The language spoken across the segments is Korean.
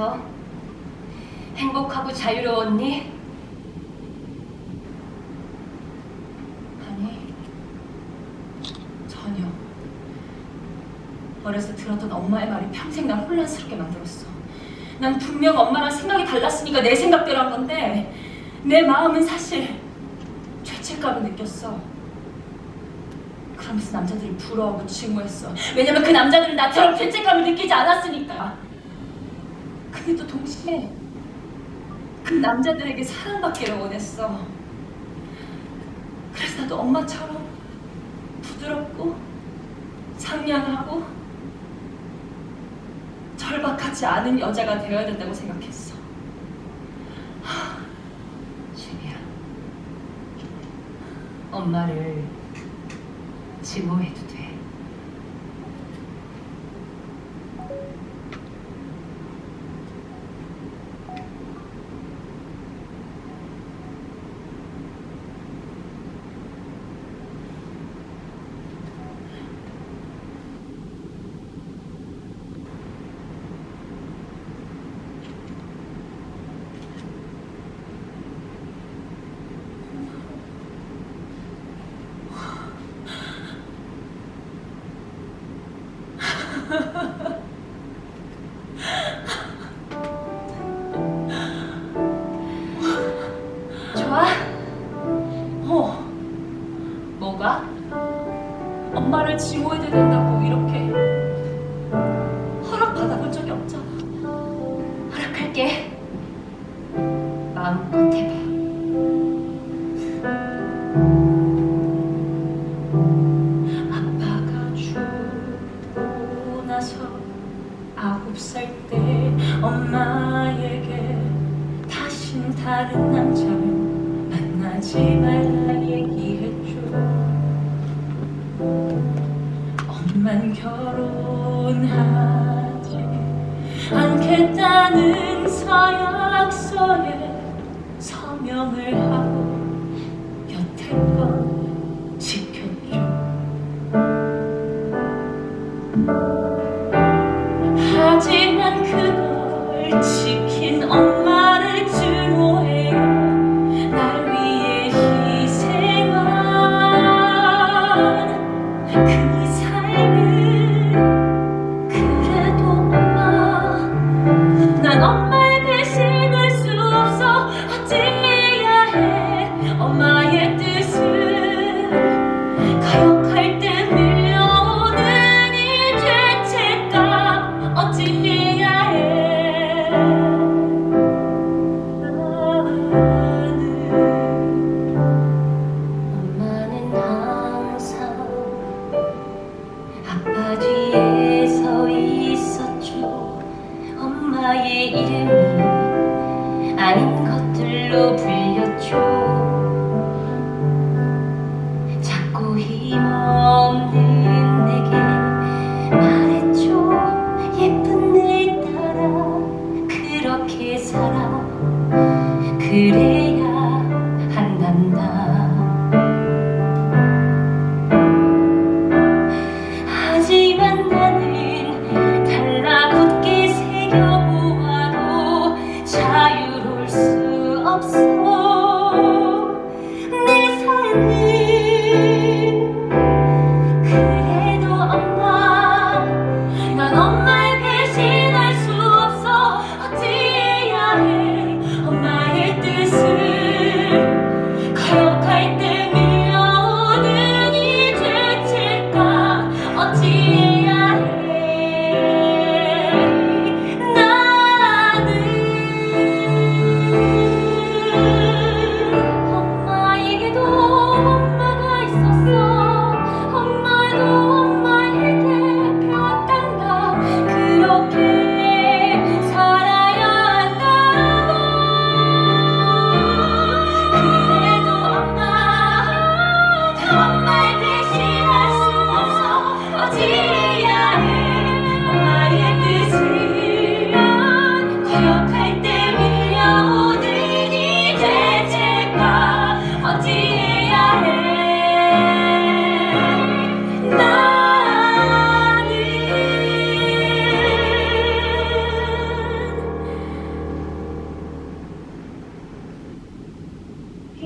그래서 행복하고 자유로웠니? 아니, 전혀. 때 들었던 엄마의 말이 평생 날 혼란스럽게 만들었어. 난 분명 엄마랑 생각이 달랐으니까 내 생각대로 한 건데 내 마음은 사실 죄책감을 느꼈어. 그러면서 남자들이 부러워하고 증오했어. 왜냐면 그 남자들은 나처럼 죄책감을 느끼지 않았으니까. 근데 또 동시에 그 남자들에게 사랑받기를 원했어. 그래서 나도 엄마처럼 부드럽고 상냥하고 절박하지 않은 여자가 되어야 된다고 생각했어. 하, 주미야, 엄마를 증오해도 좋아? 어. 뭐가? 엄마를 증오해도 된다고 이렇게 않겠다는 서약서에 서명을 하고 여태껏 지켰죠 아닌 것들로 불렸죠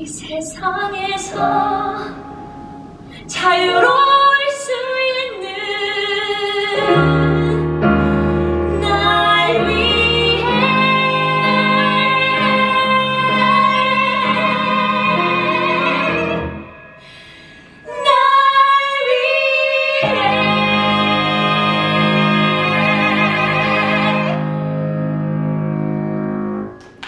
세상에서 자유